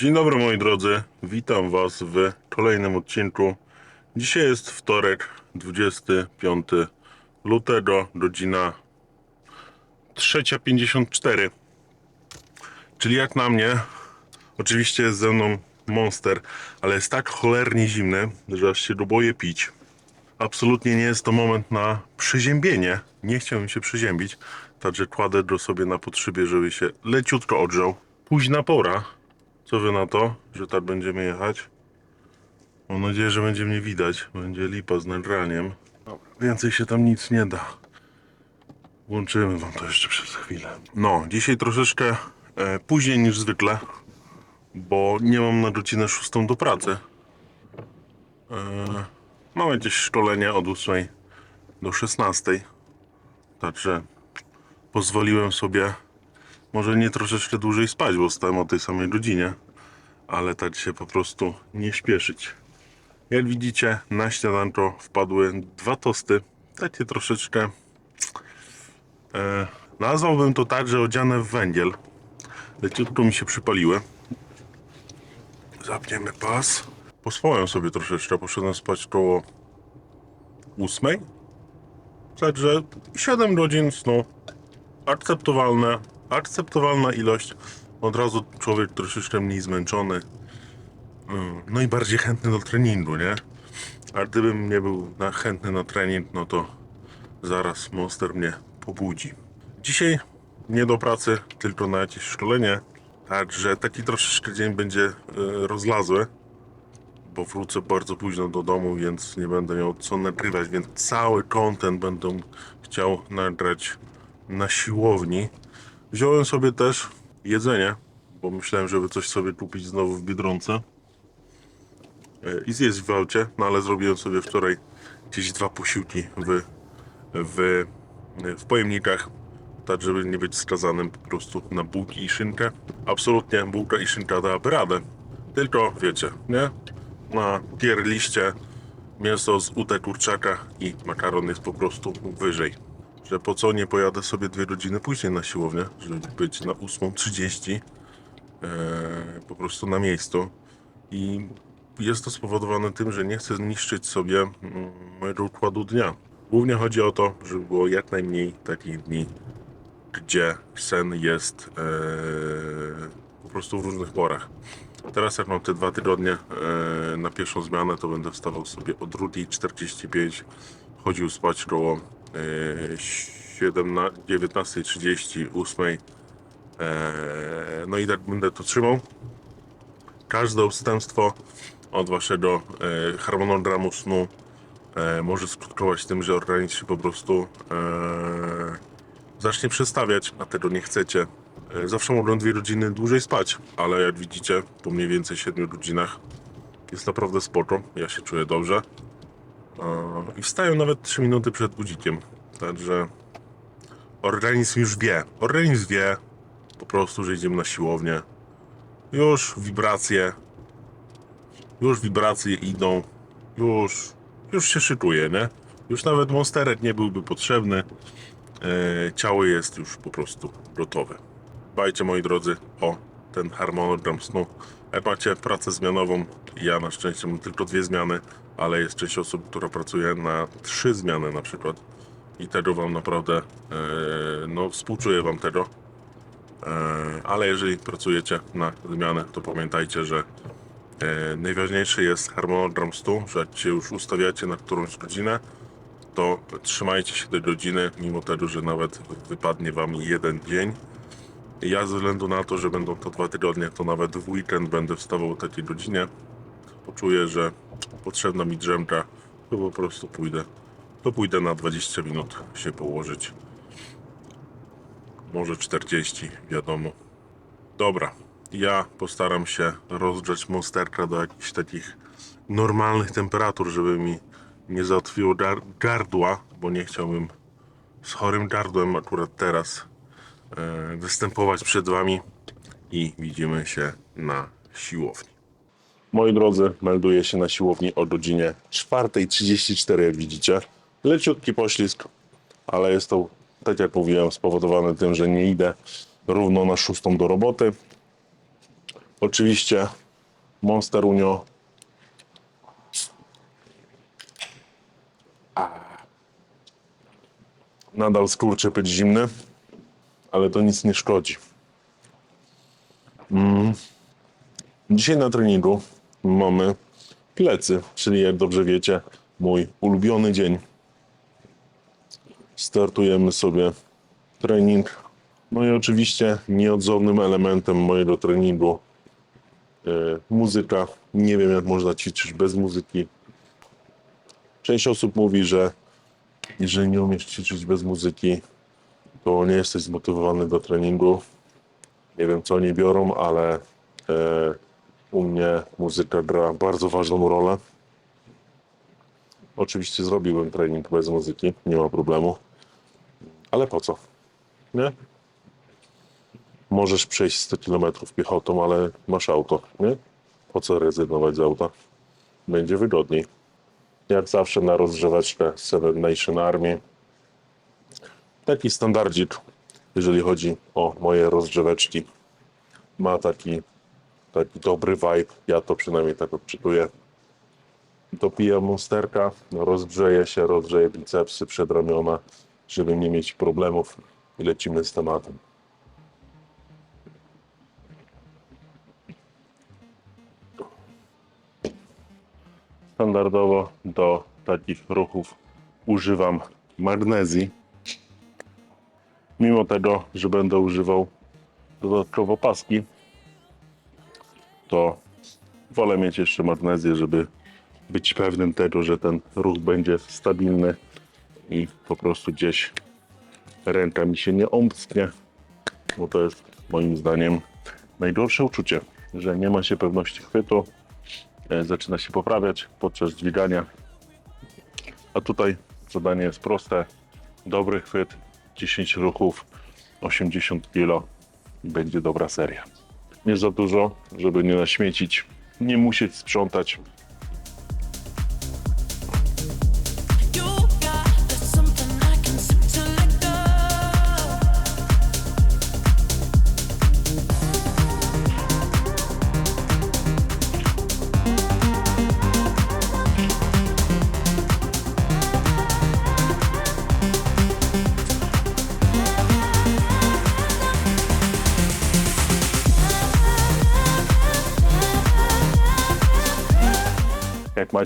Dzień dobry moi drodzy, witam was w kolejnym odcinku. Dzisiaj jest wtorek, 25 lutego, godzina 3.54. Czyli jak na mnie, oczywiście jest ze mną Monster, ale jest tak cholernie zimny, że aż się boję pić. Absolutnie nie jest to moment na przeziębienie. Nie chciałbym się przeziębić, także kładę go sobie na podszybie, żeby się leciutko ogrzał. Późna pora. Co wy na to, że tak będziemy jechać? Mam nadzieję, że będzie mnie widać. Będzie lipa z nagraniem. Dobra, więcej się tam nic nie da. Włączymy wam to jeszcze przez chwilę. No, dzisiaj troszeczkę e, później niż zwykle, bo nie mam na godzinę szóstą do pracy. E, mam jakieś szkolenie od 8 do 16. Także pozwoliłem sobie może nie troszeczkę dłużej spać, bo stałem o tej samej godzinie, ale tak się po prostu nie śpieszyć. Jak widzicie, na śniadanko wpadły dwa tosty, takie troszeczkę e, nazwałbym to tak, że odziane w węgiel. Leciutko mi się przypaliły. Zapniemy pas. Poswoją sobie troszeczkę, poszedłem spać koło ósmej. Także 7 godzin snu akceptowalne, akceptowalna ilość. Od razu człowiek troszeczkę mniej zmęczony. Mm, No i bardziej chętny do treningu, nie? A gdybym nie był na, chętny na trening, no to zaraz monster mnie pobudzi. Dzisiaj nie do pracy, tylko na jakieś szkolenie. Także taki troszeczkę dzień będzie e, rozlazły, bo wrócę bardzo późno do domu, więc nie będę miał co nagrywać, więc cały content będę chciał nagrać na siłowni. Wziąłem sobie też jedzenie, bo myślałem, żeby coś sobie kupić znowu w Biedronce e, i zjeść w aucie, no ale zrobiłem sobie wczoraj gdzieś dwa posiłki w, w, w pojemnikach, tak żeby nie być skazanym po prostu na bułki i szynkę. Absolutnie bułka i szynka dałaby radę, tylko wiecie, nie? Na tier liście mięso z ute kurczaka i makaron jest po prostu wyżej. Że po co nie pojadę sobie dwie godziny później na siłownię, żeby być na 8.30 e, po prostu na miejscu. I jest to spowodowane tym, że nie chcę zniszczyć sobie mm, mojego układu dnia. Głównie chodzi o to, żeby było jak najmniej takich dni, gdzie sen jest e, po prostu w różnych porach. Teraz jak mam te dwa tygodnie e, na pierwszą zmianę, to będę wstawał sobie o 2.45, chodził spać koło 17 19.30, 8. E, no i tak będę to trzymał. Każde odstępstwo od waszego e, harmonogramu snu e, może skutkować tym, że organizm się po prostu zacznie przestawiać, a tego nie chcecie. Zawsze mogę dwie godziny dłużej spać, ale jak widzicie, po mniej więcej 7 godzinach jest naprawdę spoko. Ja się czuję dobrze. I wstaję nawet 3 minuty przed budzikiem. Także organizm już wie. Organizm wie po prostu, że idziemy na siłownię. Już wibracje. Już wibracje idą. Już, już się szykuje, nie? Już nawet monsterek nie byłby potrzebny. E, ciało jest już po prostu gotowe. Dbajcie moi drodzy o ten harmonogram snu. Jak macie pracę zmianową, ja na szczęście mam tylko dwie zmiany, ale jest część osób, która pracuje na trzy zmiany na przykład. I tego wam naprawdę, e, no współczuję wam tego. E, ale jeżeli pracujecie na zmianę, to pamiętajcie, że e, najważniejszy jest harmonogram snu, że jak się już ustawiacie na którąś godzinę, to trzymajcie się tej godziny, mimo tego, że nawet wypadnie wam jeden dzień. Ja ze względu na to, że będą to dwa tygodnie, to nawet w weekend będę wstawał o takiej godzinie. Poczuję, że potrzebna mi drzemka, to po prostu pójdę. To pójdę na 20 minut się położyć. Może 40, wiadomo. Dobra, ja postaram się rozgrzać monsterka do jakichś takich normalnych temperatur, żeby mi nie załatwiło gar- gardła, bo nie chciałbym z chorym gardłem akurat teraz e, występować przed wami i widzimy się na siłowni. Moi drodzy, melduję się na siłowni o godzinie 4.34, jak widzicie. Leciutki poślizg, ale jest to, tak jak mówiłem, spowodowane tym, że nie idę równo na szóstą do roboty. Oczywiście Monster Unio. Nadal skurczypyt zimny, ale to nic nie szkodzi. Mm. Dzisiaj na treningu mamy plecy, czyli jak dobrze wiecie, mój ulubiony dzień. Startujemy sobie trening. No i oczywiście nieodzownym elementem mojego treningu e, muzyka. Nie wiem, jak można ćwiczyć bez muzyki. Część osób mówi, że jeżeli nie umiesz ćwiczyć bez muzyki, to nie jesteś zmotywowany do treningu. Nie wiem, co oni biorą, ale e, u mnie muzyka gra bardzo ważną rolę. Oczywiście zrobiłbym trening bez muzyki, nie ma problemu. Ale po co? Nie? Możesz przejść 100 km piechotą, ale masz auto, nie? Po co rezygnować z auta? Będzie wygodniej. Jak zawsze na rozgrzeweczkę Seven Nation Army. Taki standardzik, jeżeli chodzi o moje rozgrzeweczki. Ma taki, taki dobry vibe, ja to przynajmniej tak odczytuję. Dopiję monsterka, rozgrzeje się, rozgrzeje bicepsy, przedramiona, żeby nie mieć problemów i lecimy z tematem. Standardowo do takich ruchów używam magnezji. Mimo tego, że będę używał dodatkowo paski, to wolę mieć jeszcze magnezję, żeby być pewnym tego, że ten ruch będzie stabilny i po prostu gdzieś ręka mi się nie omsknie, bo to jest moim zdaniem najgorsze uczucie, że nie ma się pewności chwytu, e, zaczyna się poprawiać podczas dźwigania. A tutaj zadanie jest proste, dobry chwyt, 10 ruchów, 80 kg i będzie dobra seria. Nie za dużo, żeby nie naśmiecić, nie musieć sprzątać,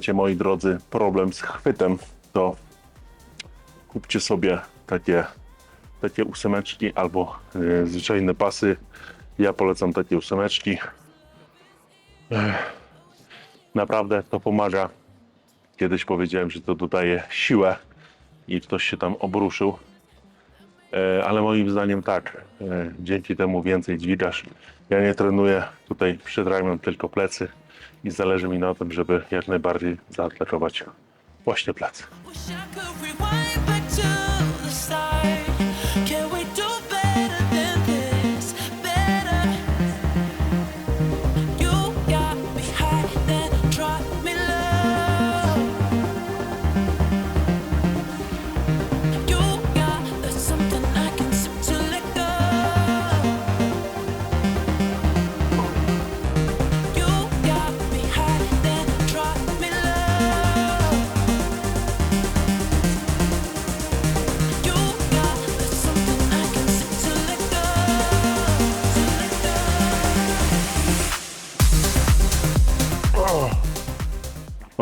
macie, moi drodzy, problem z chwytem, to kupcie sobie takie, takie ósemeczki albo y, zwyczajne pasy. Ja polecam takie ósemeczki. Naprawdę to pomaga. Kiedyś powiedziałem, że to dodaje siłę i ktoś się tam obruszył. E, ale moim zdaniem tak, e, dzięki temu więcej dźwigasz. Ja nie trenuję tutaj przed ramion, tylko plecy i zależy mi na tym, żeby jak najbardziej zaatletować właśnie plecy.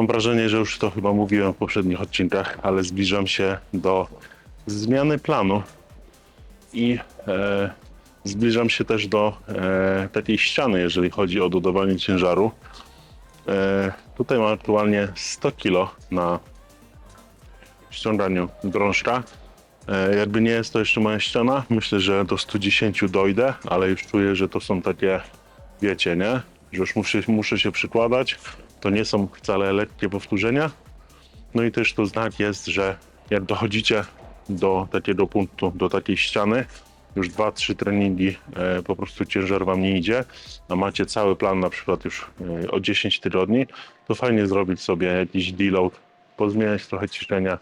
Mam wrażenie, że już to chyba mówiłem w poprzednich odcinkach, ale zbliżam się do zmiany planu i e, zbliżam się też do e, takiej ściany, jeżeli chodzi o dodawanie ciężaru. E, tutaj mam aktualnie 100 kg na ściąganiu drążka. E, jakby nie jest to jeszcze moja ściana, myślę, że do 110 dojdę, ale już czuję, że to są takie, wiecie, nie? Że już muszę, muszę się przykładać. To nie są wcale lekkie powtórzenia. No i też to znak jest, że jak dochodzicie do takiego punktu, do takiej ściany, już 2-3 treningi e, po prostu ciężar wam nie idzie, a macie cały plan na przykład już e, o 10 tygodni, to fajnie zrobić sobie jakiś deload, pozmieniać trochę ćwiczenia,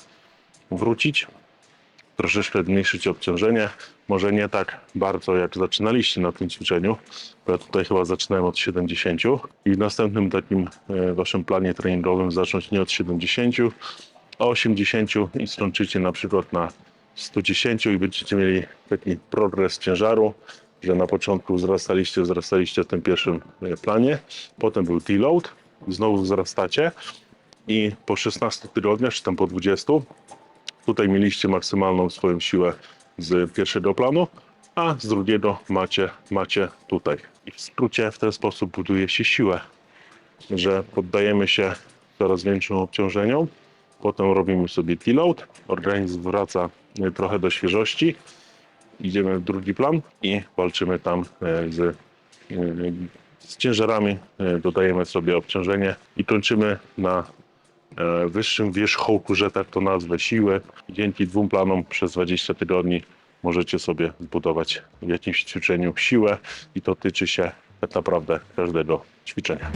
wrócić, troszeczkę zmniejszyć obciążenie. Może nie tak bardzo jak zaczynaliście na tym ćwiczeniu, bo ja tutaj chyba zaczynałem od 70 i w następnym takim e, waszym planie treningowym zacząć nie od 70, a 80 i skończycie na przykład na 110 i będziecie mieli taki progres ciężaru, że na początku wzrastaliście, wzrastaliście w tym pierwszym e, planie, potem był deload, znowu wzrastacie i po 16 tygodniach, czy tam po 20, tutaj mieliście maksymalną swoją siłę z pierwszego planu, a z drugiego macie, macie tutaj. I w skrócie w ten sposób buduje się siłę, że poddajemy się coraz większym obciążeniom, potem robimy sobie deload, organizm wraca e, trochę do świeżości, idziemy w drugi plan i walczymy tam e, z, e, z ciężarami, dodajemy sobie obciążenie i kończymy na wyższym wierzchołku, że tak to nazwę, siły. Dzięki dwóm planom przez 20 tygodni możecie sobie zbudować w jakimś ćwiczeniu siłę i to tyczy się tak naprawdę każdego ćwiczenia.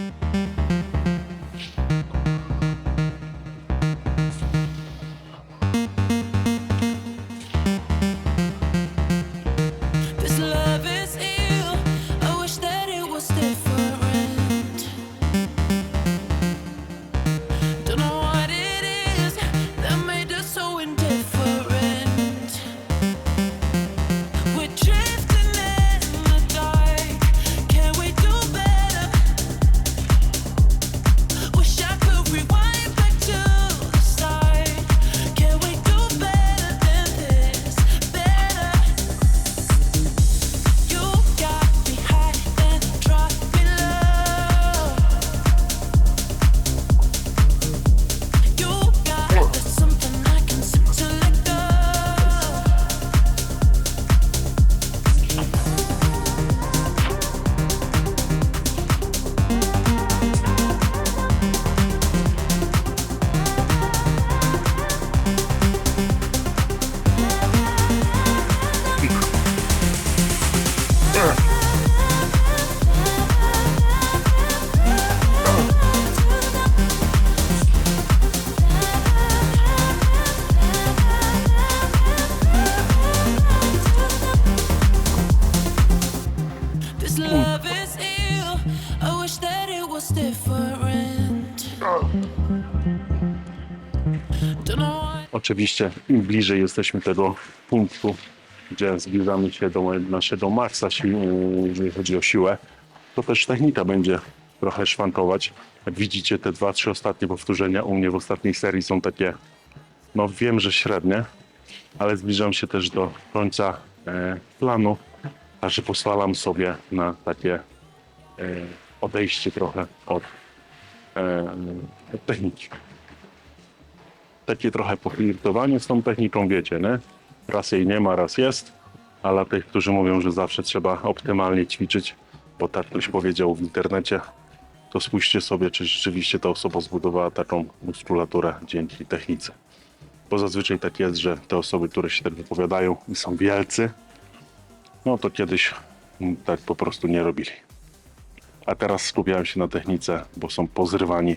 Oczywiście im bliżej jesteśmy tego punktu, gdzie zbliżamy się do naszego maksa, jeżeli chodzi o siłę, to też technika będzie trochę szwankować. Jak widzicie, te dwa, trzy ostatnie powtórzenia u mnie w ostatniej serii są takie, no wiem, że średnie, ale zbliżam się też do końca e, planu, a że pozwalam sobie na takie e, odejście trochę od, e, od techniki takie trochę poflirtowanie z tą techniką, wiecie, nie? Raz jej nie ma, raz jest, a dla tych, którzy mówią, że zawsze trzeba optymalnie ćwiczyć, bo tak ktoś powiedział w internecie, to spójrzcie sobie, czy rzeczywiście ta osoba zbudowała taką muskulaturę dzięki technice. Bo zazwyczaj tak jest, że te osoby, które się tak wypowiadają i są wielcy, no to kiedyś mm, tak po prostu nie robili. A teraz skupiają się na technice, bo są pozrywani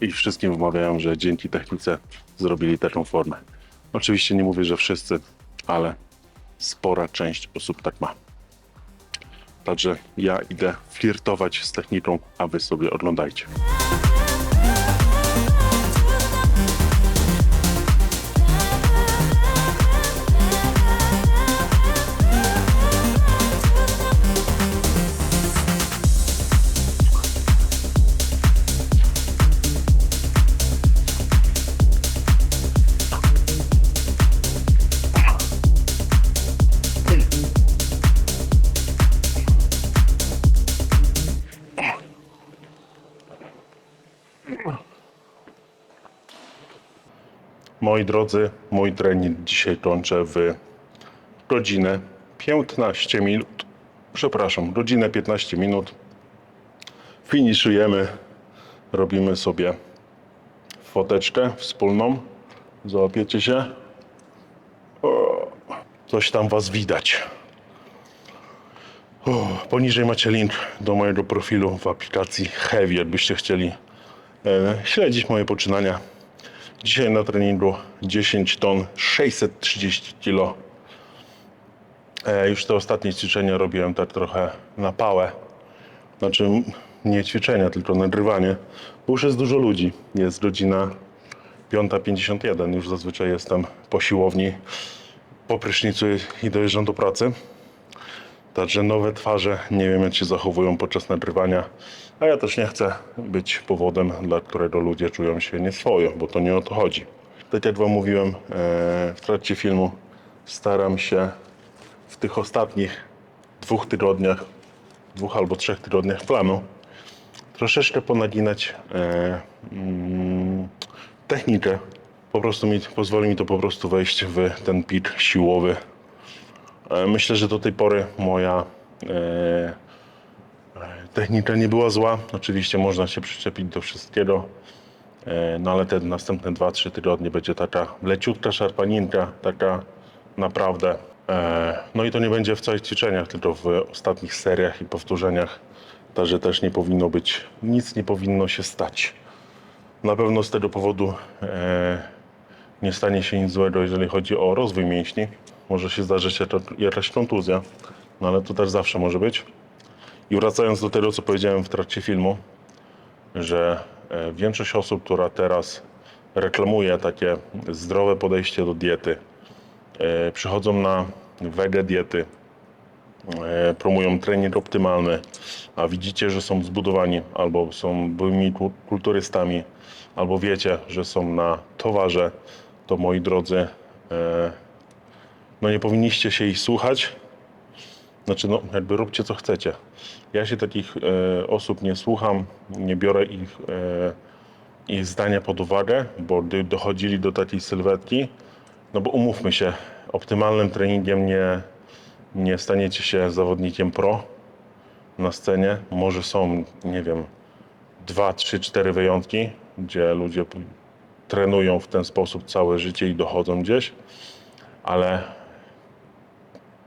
i wszystkim wmawiają, że dzięki technice zrobili taką formę. Oczywiście nie mówię, że wszyscy, ale spora część osób tak ma. Także ja idę flirtować z techniką, a wy sobie oglądajcie. Moi drodzy, mój trening dzisiaj kończę w godzinę 15 minut. Przepraszam, godzinę 15 minut. Finiszujemy. Robimy sobie foteczkę wspólną. Załapiecie się? O, coś tam was widać. O, poniżej macie link do mojego profilu w aplikacji Heavy, jakbyście chcieli e, śledzić moje poczynania Dzisiaj na treningu 10 ton 630 kg. E, już te ostatnie ćwiczenia robiłem tak trochę na pałę. Znaczy nie ćwiczenia, tylko nagrywanie. Bo już jest dużo ludzi. Jest godzina 5.51. Już zazwyczaj jestem po siłowni, po prysznicu i dojeżdżam do pracy. Także nowe twarze, nie wiem jak się zachowują podczas nagrywania, a ja też nie chcę być powodem, dla którego ludzie czują się nieswojo, bo to nie o to chodzi. Tak jak Wam mówiłem e, w trakcie filmu, staram się w tych ostatnich dwóch tygodniach, dwóch albo trzech tygodniach planu troszeczkę ponaginać e, mm, technikę. Po prostu mi, pozwoli mi to po prostu wejść w ten pik siłowy. E, Myślę, że do tej pory moja technika nie była zła. Oczywiście można się przyczepić do wszystkiego. E, No ale te następne 2-3 tygodnie będzie taka leciutka szarpaninka, taka naprawdę. E, No i to nie będzie w całych ćwiczeniach, tylko w ostatnich seriach i powtórzeniach. Także też nie powinno być, nic nie powinno się stać. Na pewno z tego powodu e, nie stanie się nic złego, jeżeli chodzi o rozwój mięśni. Może się zdarzyć jaka- jakaś kontuzja, no ale to też zawsze może być. I wracając do tego, co powiedziałem w trakcie filmu, że e, większość osób, która teraz reklamuje takie zdrowe podejście do diety, e, przychodzą na wege diety, e, promują trening optymalny, a widzicie, że są zbudowani albo są byłymi ku- kulturystami, albo wiecie, że są na towarze, to moi drodzy, no nie powinniście się ich słuchać. Znaczy, no jakby róbcie co chcecie. Ja się takich e, osób nie słucham, nie biorę ich, e, ich zdania pod uwagę, bo gdy dochodzili do takiej sylwetki, no bo umówmy się, optymalnym treningiem nie, nie staniecie się zawodnikiem pro na scenie. Może są, nie wiem, dwa, trzy, cztery wyjątki, gdzie ludzie trenują w ten sposób całe życie i dochodzą gdzieś, ale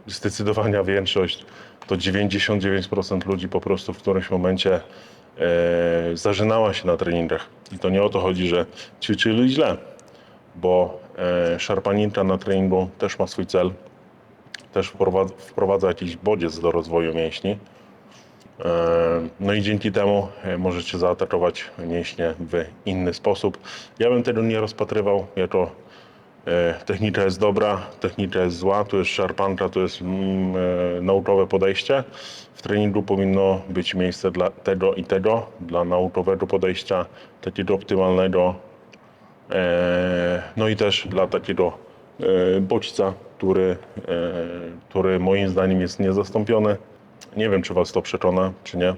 zdecydowania większość to 99% ludzi po prostu w którymś momencie e, zażynała się na treningach. I to nie o to chodzi, że ćwiczyli źle, bo e, szarpaninka na treningu też ma swój cel, też wprowadza, wprowadza jakiś bodziec do rozwoju mięśni. E, No i dzięki temu e, możecie zaatakować mięśnie w inny sposób. Ja bym tego nie rozpatrywał jako technika jest dobra, technika jest zła, tu jest szarpanka, tu jest mm, e, naukowe podejście. W treningu powinno być miejsce dla tego i tego, dla naukowego podejścia, takiego optymalnego, e, no i też dla takiego e, bodźca, który, e, który moim zdaniem jest niezastąpiony. Nie wiem, czy Was to przekona, czy nie.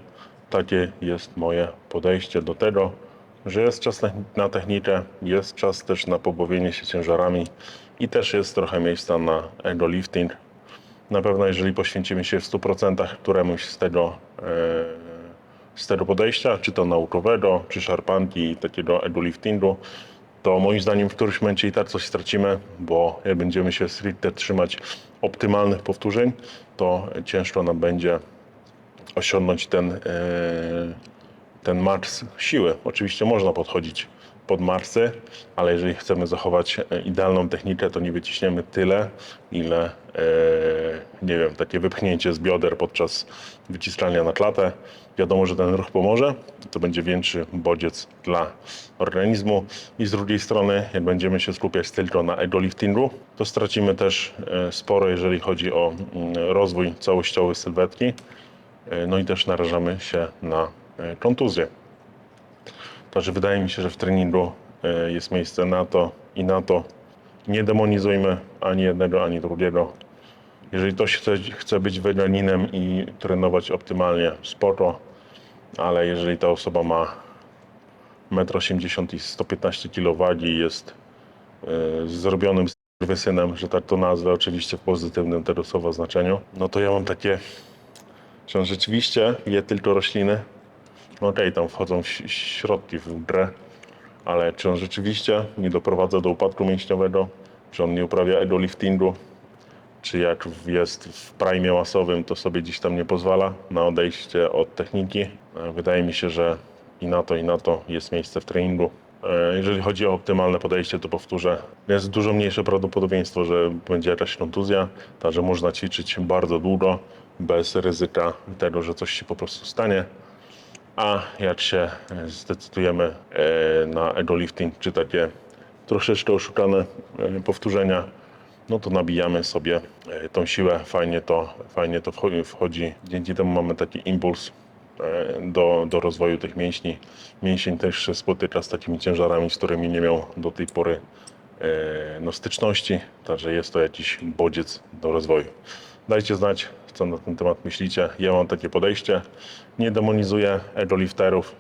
Takie jest moje podejście do tego, że jest czas na- technikę, jest czas też na pobawienie się ciężarami i też jest trochę miejsca na ego lifting. Na pewno, jeżeli poświęcimy się w 100% któremuś z tego, e, z tego podejścia, czy to naukowego, czy szarpanki takiego ego liftingu, to moim zdaniem w którymś momencie i tak coś stracimy, bo jak będziemy się stricte trzymać optymalnych powtórzeń, to ciężko nam będzie osiągnąć ten, e, ten maks siły. Oczywiście można podchodzić pod marsy, ale jeżeli chcemy zachować e, idealną technikę, to nie wyciśniemy tyle, ile, e, nie wiem, takie wypchnięcie z bioder podczas wyciskania na klatę. Wiadomo, że ten ruch pomoże, to będzie większy bodziec dla organizmu i z drugiej strony, jak będziemy się skupiać tylko na ego liftingu, to stracimy też e, sporo, jeżeli chodzi o mm, rozwój całościowy sylwetki. No i też narażamy się na kontuzję. Także wydaje mi się, że w treningu e, jest miejsce na to i na to. Nie demonizujmy ani jednego, ani drugiego. Jeżeli ktoś chce, chce być weganinem i trenować optymalnie, spoko, ale jeżeli ta osoba ma 1,80 m i 115 kg wagi i jest e, zrobionym wysynem, że tak to nazwę, oczywiście w pozytywnym tego słowa znaczeniu, no to ja mam takie, czy on rzeczywiście je tylko rośliny? No okej, tam wchodzą środki w grę, ale czy on rzeczywiście nie doprowadza do upadku mięśniowego? Czy on nie uprawia ego liftingu? Czy jak jest w prime masowym, to sobie gdzieś tam nie pozwala na odejście od techniki? E, Wydaje mi się, że i na to, i na to jest miejsce w treningu. E, Jeżeli chodzi o optymalne podejście, to powtórzę, jest dużo mniejsze prawdopodobieństwo, że będzie jakaś kontuzja, także można ćwiczyć bardzo długo, bez ryzyka tego, że coś się po prostu stanie. A jak się e, zdecydujemy e, na ego lifting, czy takie troszeczkę oszukane e, powtórzenia, no to nabijamy sobie tą siłę, fajnie to, fajnie to wcho- wchodzi. Dzięki temu mamy taki impuls do, do rozwoju tych mięśni. Mięsień też się spotyka z takimi ciężarami, z którymi nie miał do tej pory no, styczności, także jest to jakiś bodziec do rozwoju. Dajcie znać, co na ten temat myślicie. Ja mam takie podejście. Nie demonizuję ego-lifterów,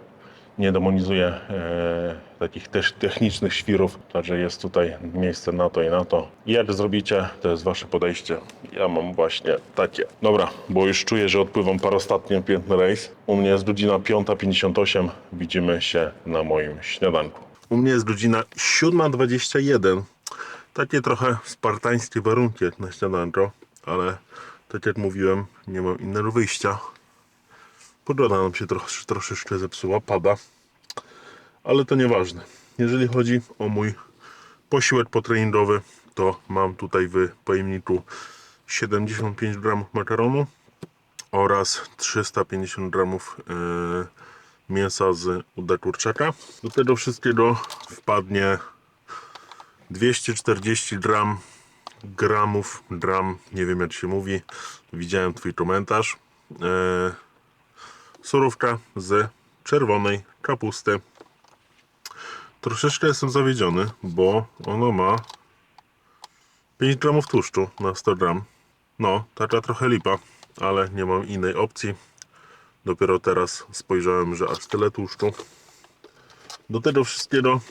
nie demonizuję e, takich też technicznych świrów, także jest tutaj miejsce na to i na to. Jak zrobicie, to jest wasze podejście. Ja mam właśnie takie. Dobra, bo już czuję, że odpływam parostatni piętny rejs. U mnie jest godzina 5.58. Widzimy się na moim śniadanku. U mnie jest godzina 7.21. Takie trochę spartańskie warunki jak na śniadanko, ale tak jak mówiłem, nie mam innego wyjścia. Pogoda nam się trosz, troszeczkę zepsuła, pada, ale to nieważne. Jeżeli chodzi o mój posiłek potreningowy, to mam tutaj w pojemniku 75 gramów makaronu oraz 350 gramów e, mięsa z uda kurczaka. Do tego wszystkiego wpadnie 240 gram gramów, gram, nie wiem jak się mówi, widziałem twój komentarz. Surówka z czerwonej kapusty. Troszeczkę jestem zawiedziony, bo ono ma 5 gramów tłuszczu na 100 gram. No, taka trochę lipa, ale nie mam innej opcji. Dopiero teraz spojrzałem, że aż tyle tłuszczu. Do tego wszystkiego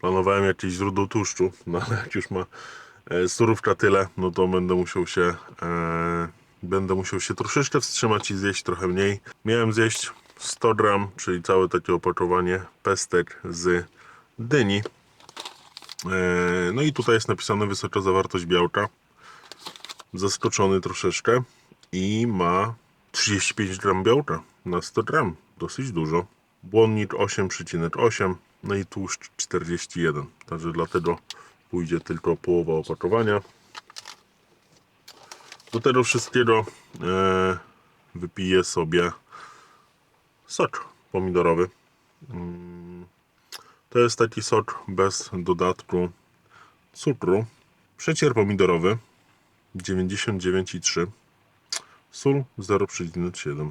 planowałem jakieś źródło tłuszczu, no ale jak już ma e, surówka tyle, no to będę musiał się e, będę musiał się troszeczkę wstrzymać i zjeść trochę mniej. Miałem zjeść 100 gram, czyli całe takie opakowanie pestek z dyni. E, no i tutaj jest napisane wysoka zawartość białka. Zaskoczony troszeczkę i ma 35 gram białka na 100 gram. Dosyć dużo. Błonnik 8,8, no i tłuszcz 41. Także dlatego pójdzie tylko połowa opakowania. Do tego wszystkiego e, wypiję sobie sok pomidorowy. Mm, To jest taki sok bez dodatku cukru. Przecier pomidorowy 99,3. Sól 0,7.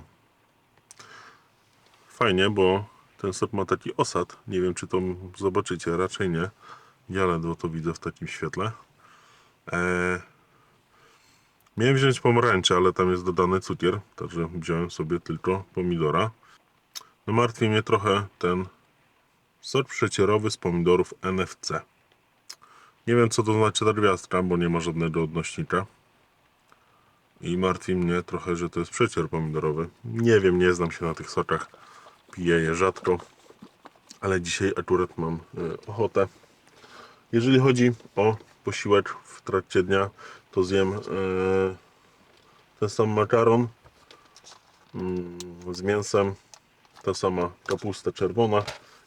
Fajnie, bo ten sok ma taki osad. Nie wiem, czy to zobaczycie, raczej nie. Ja ledwo to widzę w takim świetle. Eee, Miałem wziąć pomarańcze, ale tam jest dodany cukier, także wziąłem sobie tylko pomidora. No martwi mnie trochę ten sok przecierowy z pomidorów NFC. Nie wiem co to znaczy ta gwiazdka, bo nie ma żadnego odnośnika. I martwi mnie trochę, że to jest przecier pomidorowy. Nie wiem, nie znam się na tych sokach. Piję je rzadko, ale dzisiaj akurat mam e, ochotę. Jeżeli chodzi o posiłek w trakcie dnia, to zjem e, ten sam makaron mm, z mięsem, ta sama kapusta czerwona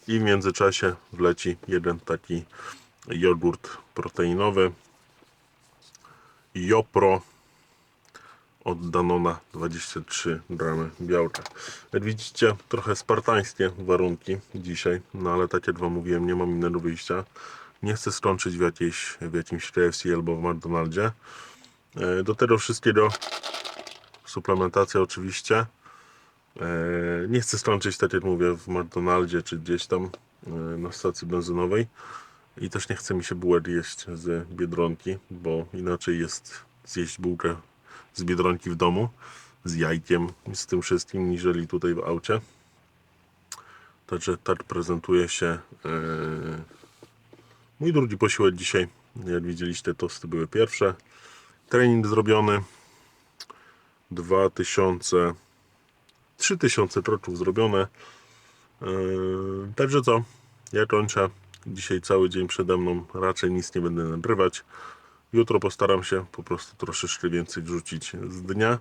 i w międzyczasie wleci jeden taki jogurt proteinowy Jopro od Danona 23 gramy białka. Jak widzicie, trochę spartańskie warunki dzisiaj, no ale tak jak Wam mówiłem, nie mam innego wyjścia. Nie chcę skończyć w, jakiejś, w jakimś KFC albo w McDonaldzie. E, Do tego wszystkiego suplementacja oczywiście. E, Nie chcę skończyć, tak jak mówię, w McDonaldzie czy gdzieś tam e, na stacji benzynowej. I też nie chce mi się bułek jeść z Biedronki, bo inaczej jest zjeść bułkę z Biedronki w domu z jajkiem z tym wszystkim, niżeli tutaj w aucie. Także tak prezentuje się e, mój drugi posiłek dzisiaj. Jak widzieliście, tosty były pierwsze. Trening zrobiony. 2000 3000 kroków zrobione. Yy, także co? Ja kończę. Dzisiaj cały dzień przede mną. Raczej nic nie będę nagrywać. Jutro postaram się po prostu troszeczkę więcej wrzucić z dnia.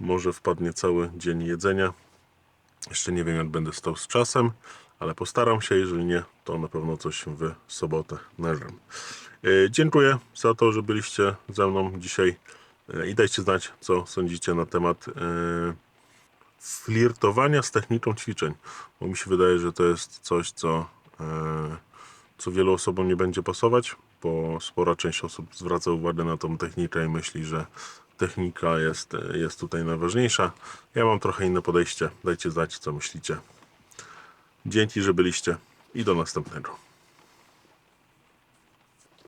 Może wpadnie cały dzień jedzenia. Jeszcze nie wiem, jak będę stał z czasem, ale postaram się, jeżeli nie, to na pewno coś w sobotę nagram. E, Dziękuję za to, że byliście ze mną dzisiaj e, i dajcie znać, co sądzicie na temat e, flirtowania z techniką ćwiczeń, bo mi się wydaje, że to jest coś, co, co wielu osobom nie będzie pasować, bo spora część osób zwraca uwagę na tą technikę i myśli, że technika jest, jest tutaj najważniejsza. Ja mam trochę inne podejście. Dajcie znać, co myślicie. Dzięki, że byliście i do następnego.